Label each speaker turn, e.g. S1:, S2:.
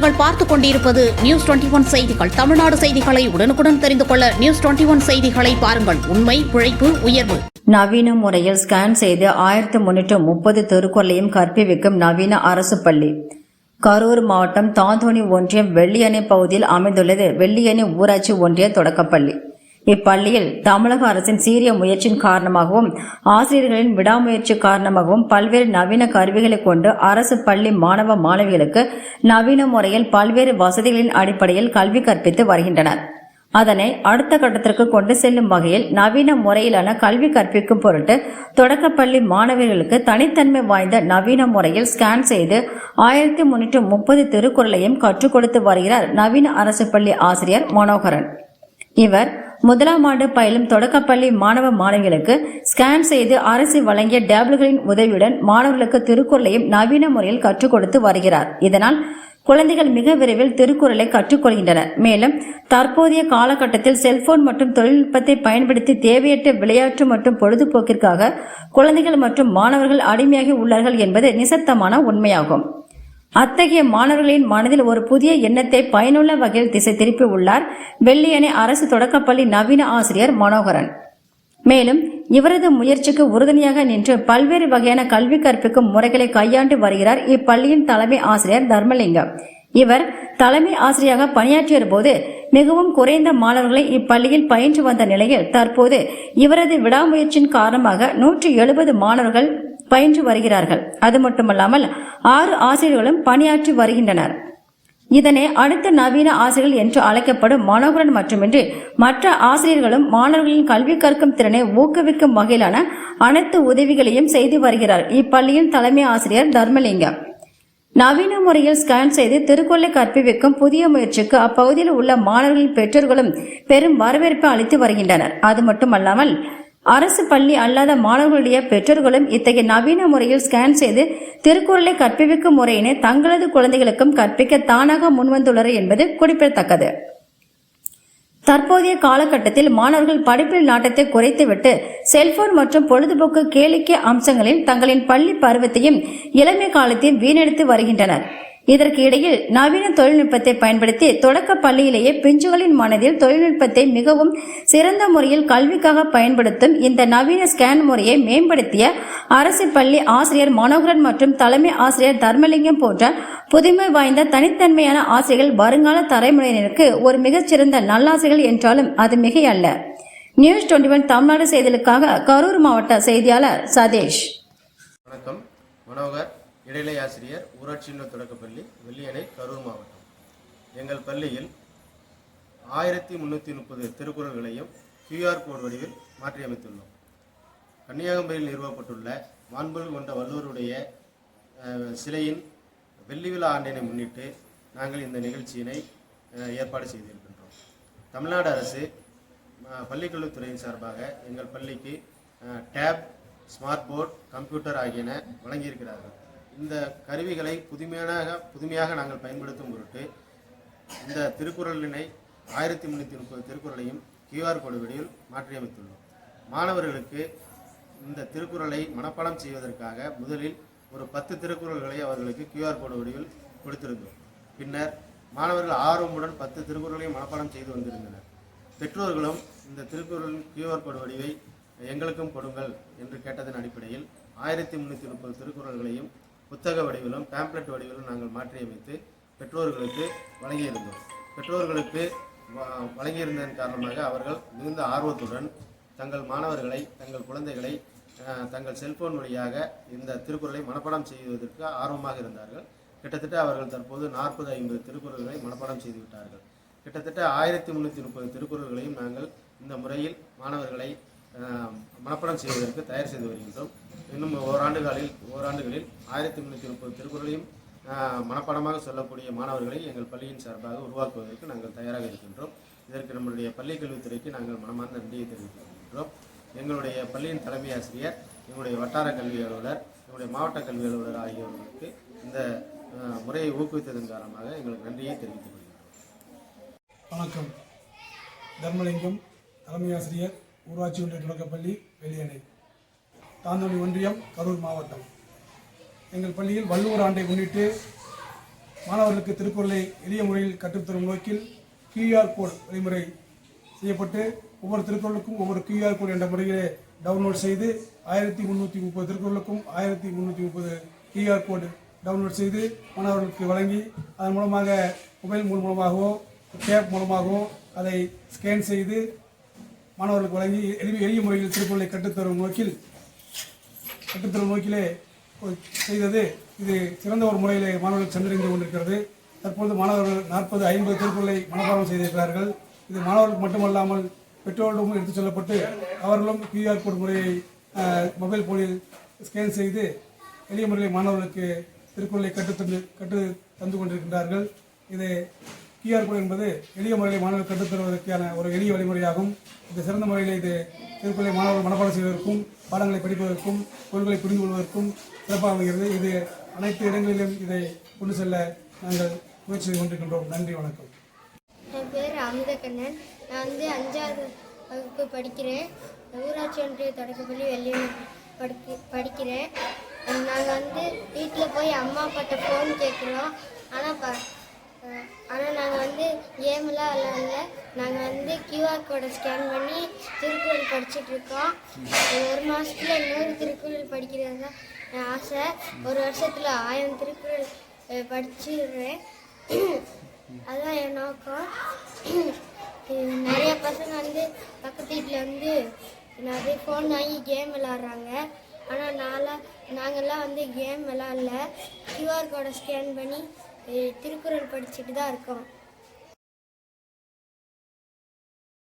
S1: நீங்கள் பார்த்துக் கொண்டிருப்பது நியூஸ் டுவெண்டி ஒன் செய்திகள். தமிழ்நாடு செய்திகளை உடனுக்குடன் தெரிந்து கொள்ள நியூஸ் டுவெண்டி ஒன் செய்திகளை பாருங்கள். உண்மை உழைப்பு உயர்வு.
S2: நவீன முறையில் ஸ்கேன் செய்து ஆயிரத்து முன்னூற்று முப்பது திருக்குறளையும் கற்பிவிக்கும் நவீன அரசு பள்ளி. கரூர் மாவட்டம் தாந்தோணி ஒன்றியம் வெள்ளியணை பகுதியில் அமைந்துள்ளது. வெள்ளியணை ஊராட்சி ஒன்றிய தொடக்கப்பள்ளி. இப்பள்ளியில் தமிழக அரசின் சீரிய முயற்சியின் காரணமாகவும் ஆசிரியர்களின் விடாமுயற்சி காரணமாகவும் பல்வேறு நவீன கருவிகளை கொண்டு அரசு பள்ளி மாணவ மாணவிகளுக்கு நவீன முறையில் பல்வேறு வசதிகளின் அடிப்படையில் கல்வி கற்பித்து வருகின்றனர். அதனை அடுத்த கட்டத்திற்கு கொண்டு செல்லும் வகையில் நவீன முறையிலான கல்வி கற்பிக்கும் பொருட்டு தொடக்கப்பள்ளி மாணவர்களுக்கு தனித்தன்மை வாய்ந்த நவீன முறையில் ஸ்கேன் செய்து ஆயிரத்தி முன்னூற்று முப்பது திருக்குறளையும் கற்றுக் கொடுத்து வருகிறார் நவீன அரசு பள்ளி ஆசிரியர் மனோகரன். இவர் முதலாம் ஆண்டு பயிலும் தொடக்கப்பள்ளி மாணவ மாணவிகளுக்கு ஸ்கேன் செய்து அரசு வழங்கிய டேபிள்களின் உதவியுடன் மாணவர்களுக்கு திருக்குறளையும் நவீன முறையில் கற்றுக் கொடுத்து வருகிறார். இதனால் குழந்தைகள் மிக விரைவில் திருக்குறளை கற்றுக்கொள்கின்றனர் மேலும் தற்போதைய காலகட்டத்தில் செல்போன் மற்றும் தொழில்நுட்பத்தை பயன்படுத்தி தேவையற்ற விளையாட்டு மற்றும் பொழுதுபோக்கிற்காக குழந்தைகள் மற்றும் மாணவர்கள் அடிமையாகி உள்ளார்கள் என்பது நிசத்தமான உண்மையாகும். அத்தகைய மாணவர்களின் மனதில் ஒரு புதிய எண்ணத்தை பயனுள்ள வகையில் திசை திருப்பி உள்ளார். வெள்ளியணை அரசு தொடக்கப்பள்ளி நவீன ஆசிரியர் மனோகரன். மேலும் இவரது முயற்சிக்கு உறுதுணையாக நின்று பல்வேறு வகையான கல்வி கற்பிக்கும் முறைகளை கையாண்டு வருகிறார் இப்பள்ளியின் தலைமை ஆசிரியர் தர்மலிங்கம். இவர் தலைமை ஆசிரியராக பணியாற்றிய போது மிகவும் குறைந்த மாணவர்களை இப்பள்ளியில் பயின்று வந்த நிலையில் தற்போது இவரது விடாமுயற்சியின் காரணமாக நூற்றி எழுபது மாணவர்கள் பயின்று வருகிறார்கள். அது மட்டுமல்லாமல் ஆறு ஆசிரியர்களும் பணியாற்றி வருகின்றனர். இதனை அடுத்த நவீன ஆசிரியர்கள் என்று அழைக்கப்படும் மனோகரன் மட்டுமின்றி மற்ற ஆசிரியர்களும் மாணவர்களின் கல்வி கற்கும் திறனை ஊக்குவிக்கும் வகையிலான அனைத்து உதவிகளையும் செய்து வருகிறார். இப்பள்ளியின் தலைமை ஆசிரியர் தர்மலிங்கம். நவீன முறையில் ஸ்கேன் செய்து திருக்குறளை கற்பிவிக்கும் புதிய முயற்சிக்கு அப்பகுதியில் உள்ள மாணவர்களின் பெற்றோர்களும் பெரும் வரவேற்பு அளித்து வருகின்றனர். அது மட்டுமல்லாமல் அரசு பள்ளி அல்லாத மாணவர்களுடைய பெற்றோர்களும் இத்தகைய நவீன முறையில் ஸ்கேன் செய்து திருக்குறளை கற்பிக்கும் முறையினை தங்களது குழந்தைகளுக்கும் கற்பிக்க தானாக முன்வந்துள்ளனர் என்பது குறிப்பிடத்தக்கது. தற்போதைய காலகட்டத்தில் மாணவர்கள் படிப்பில் நாட்டத்தை குறைத்துவிட்டு செல்போன் மற்றும் பொழுதுபோக்கு கேளிக்கை அம்சங்களில் தங்களின் பள்ளி பருவத்தையும் இளமை காலத்தையும் வீணெடுத்து வருகின்றனர். இதற்கு இடையில் நவீன தொழில்நுட்பத்தை பயன்படுத்தி தொடக்க பள்ளியிலேயே பிஞ்சுகளின் மனதில் தொழில்நுட்பத்தை மிகவும் சிறந்த முறையில் கல்விக்காக பயன்படுத்தும் இந்த நவீன ஸ்கேன் முறையை மேம்படுத்திய அரசு பள்ளி ஆசிரியர் மனோகரன் மற்றும் தலைமை ஆசிரியர் தர்மலிங்கம் போன்ற புதுமை வாய்ந்த தனித்தன்மையான ஆசிரியர்கள் வருங்கால தலைமுறையினருக்கு ஒரு மிகச்சிறந்த நல்லாசிரியர்கள் என்றாலும் அது மிகையல்ல. நியூஸ் டுவெண்டி ஒன் தமிழ்நாடு செய்திகளுக்காக கரூர் மாவட்ட செய்தியாளர் சதீஷ்.
S3: வணக்கம். மனோகர். இடைநிலை ஆசிரியர் ஊராட்சியினர் தொடக்கப்பள்ளி வெள்ளியணை கரூர் மாவட்டம். எங்கள் பள்ளியில் ஆயிரத்தி முந்நூற்றி முப்பது திருக்குறள்களையும் கியூஆர் கோட் வடிவில் மாற்றியமைத்துள்ளோம். கன்னியாகுமரியில் நிறுவப்பட்டுள்ள மாண்புகள் கொண்ட வள்ளுவருடைய சிலையின் வெள்ளி விழா ஆண்டினை முன்னிட்டு நாங்கள் இந்த நிகழ்ச்சியினை ஏற்பாடு செய்திருக்கின்றோம். தமிழ்நாடு அரசு பள்ளிக்கல்வித்துறையின் சார்பாக எங்கள் பள்ளிக்கு டேப் ஸ்மார்ட் போர்ட் கம்ப்யூட்டர் ஆகியன வழங்கியிருக்கிறார்கள். இந்த கருவிகளை புதுமையாக புதுமையாக நாங்கள் பயன்படுத்தும் பொருட்டு இந்த திருக்குறளினை ஆயிரத்தி முந்நூற்றி முப்பது திருக்குறளையும் கியூஆர் கோடு வடிவில் மாற்றியமைத்துள்ளோம். மாணவர்களுக்கு இந்த திருக்குறளை மனப்பாடம் செய்வதற்காக முதலில் ஒரு பத்து திருக்குறள்களை அவர்களுக்கு கியூஆர் கோடு வடிவில் கொடுத்திருந்தோம். பின்னர் மாணவர்கள் ஆர்வமுடன் பத்து திருக்குறளையும் மனப்பாடம் செய்து வந்திருந்தனர். பெற்றோர்களும் இந்த திருக்குறளின் கியூஆர் கோடு வடிவை எங்களுக்கும் கொடுங்கள் என்று கேட்டதன் அடிப்படையில் ஆயிரத்தி முந்நூற்றி முப்பது திருக்குறள்களையும் புத்தக வடிவிலும் பேம்ப்ளெட் வடிவிலும் நாங்கள் மாற்றியமைத்து பெற்றோர்களுக்கு வழங்கியிருந்தோம். பெற்றோர்களுக்கு வ- வழங்கியிருந்ததன் காரணமாக அவர்கள் மிகுந்த ஆர்வத்துடன் தங்கள் மாணவர்களை தங்கள் குழந்தைகளை தங்கள் செல்போன் வழியாக இந்த திருக்குறளை மனப்பாடம் செய்வதற்கு ஆர்வமாக இருந்தார்கள். கிட்டத்தட்ட அவர்கள் தற்போது நாற்பது ஐம்பது திருக்குறள்களை மனப்பாடம் செய்துவிட்டார்கள் கிட்டத்தட்ட ஆயிரத்தி முந்நூற்றி முப்பது திருக்குறள்களையும் நாங்கள் இந்த முறையில் மாணவர்களை மனப்பாடம் செய்வதற்கு தயார் செய்து வருகின்றோம். இன்னும் ஓராண்டுகளில் ஓராண்டுகளில் ஆயிரத்தி முந்நூற்றி முப்பது திருக்குறளையும் மனப்பாடமாக சொல்லக்கூடிய மாணவர்களை எங்கள் பள்ளியின் சார்பாக உருவாக்குவதற்கு நாங்கள் தயாராக இருக்கின்றோம். இதற்கு நம்மளுடைய பள்ளி கல்வித்துறைக்கு நாங்கள் மனமார்ந்த நன்றியை தெரிவித்துக் எங்களுடைய பள்ளியின் தலைமை ஆசிரியர் எங்களுடைய வட்டார கல்வி அலுவலர் எங்களுடைய மாவட்ட கல்வி அலுவலர் ஆகியோர்களுக்கு இந்த முறையை ஊக்குவித்ததன் காரணமாக எங்களுக்கு நன்றியை தெரிவித்துக் கொள்கிறோம்
S4: வணக்கம். தர்மலிங்கம் தலைமை ஆசிரியர் ஊராட்சி ஒன்றிய தொடக்கப்பள்ளி வெளியணை. தாந்தோணி ஒன்றியம் கரூர் மாவட்டம். எங்கள் பள்ளியில் வள்ளுவர் ஆண்டை முன்னிட்டு மாணவர்களுக்கு திருக்குறளை எளிய முறையில் கற்றுத்தரும் நோக்கில் கியூஆர் கோட் வழிமுறை செய்யப்பட்டு ஒவ்வொரு திருக்குறளுக்கும் ஒவ்வொரு கியூஆர் கோட் என்ற முறையிலே டவுன்லோட் செய்து ஆயிரத்தி முந்நூற்றி முப்பது திருக்குறளுக்கும் ஆயிரத்தி முந்நூற்றி முப்பது கியூஆர் கோடு டவுன்லோட் செய்து மாணவர்களுக்கு வழங்கி அதன் மூலமாக மொபைல் மூலமாகவோ டேப் மூலமாகவோ அதை ஸ்கேன் செய்து மாணவர்களுக்கு வழங்கி எளிய எளிய முறையில் திருக்குறளை கற்றுத்தரும் நோக்கில் கற்றுத்தரும் நோக்கிலே செய்தது. இது சிறந்த ஒரு முறையிலே மாணவர்கள் சென்றடைந்து கொண்டிருக்கிறது. தற்பொழுது மாணவர்கள் நாற்பது ஐம்பது திருக்குறளை மனப்பாடம் செய்திருக்கிறார்கள். இது மாணவர்களுக்கு மட்டுமல்லாமல் பெற்றோரிடமும் எடுத்துச் செல்லப்பட்டு அவர்களும் கியூஆர் கோட் முறையை மொபைல் போனில் ஸ்கேன் செய்து எளிய முறையில் மாணவர்களுக்கு திருக்குறளை கற்றுத்தந்து கற்று தந்து கொண்டிருக்கின்றார்கள். இது கியூஆர் கோட் என்பது எளிய முறையில் மாணவர்கள் கற்றுத்தருவதற்கான ஒரு எளிய வழிமுறையாகும். இது சிறந்த முறையில் இது திருக்குறளை மாணவர்கள் மனப்பாடம் செய்வதற்கும் பாடங்களை படிப்பதற்கும் பொருள்களை புரிந்து கொள்வதற்கும் சிறப்பாக அமைகிறது இது அனைத்து இடங்களிலும் இதை கொண்டு செல்ல நாங்கள் முயற்சி செய்து கொண்டிருக்கின்றோம். நன்றி வணக்கம்.
S5: என் பேர் அமுதக்கண்ணன். நான் வந்து அஞ்சாவது வகுப்பு படிக்கிறேன். ஊராட்சி ஒன்றிய தொடக்கப்பள்ளி வெள்ளியூர் படிக்க படிக்கிறேன். நாங்கள் வந்து வீட்டில் போய் அம்மா அப்பாட்ட ஃபோன் கேட்குறோம் ஆனால் ப ஆனால் நாங்கள் வந்து கேம்லாம் விளாடல நாங்கள் வந்து கியூஆர் கோடை ஸ்கேன் பண்ணி திருக்குறள் படிச்சுட்டு இருக்கோம். ஒரு மாதத்துல நூறு திருக்குறள் படிக்கிறது தான் என் ஆசை. ஒரு வருஷத்தில் ஆயிரம் திருக்குறள் படிச்சிடுறேன். அதுதான் என் நோக்கம். நிறைய பசங்க வந்து பக்கத்து வீட்டில் வந்து நிறைய ஃபோன் வாங்கி கேம் விளாட்றாங்க ஆனால் நான்லாம் நாங்கள்லாம் வந்து கேம் விளாட்ல கியூஆர் கோடை ஸ்கேன் பண்ணி திருக்குறள் படிச்சுட்டு தான் இருக்கோம்.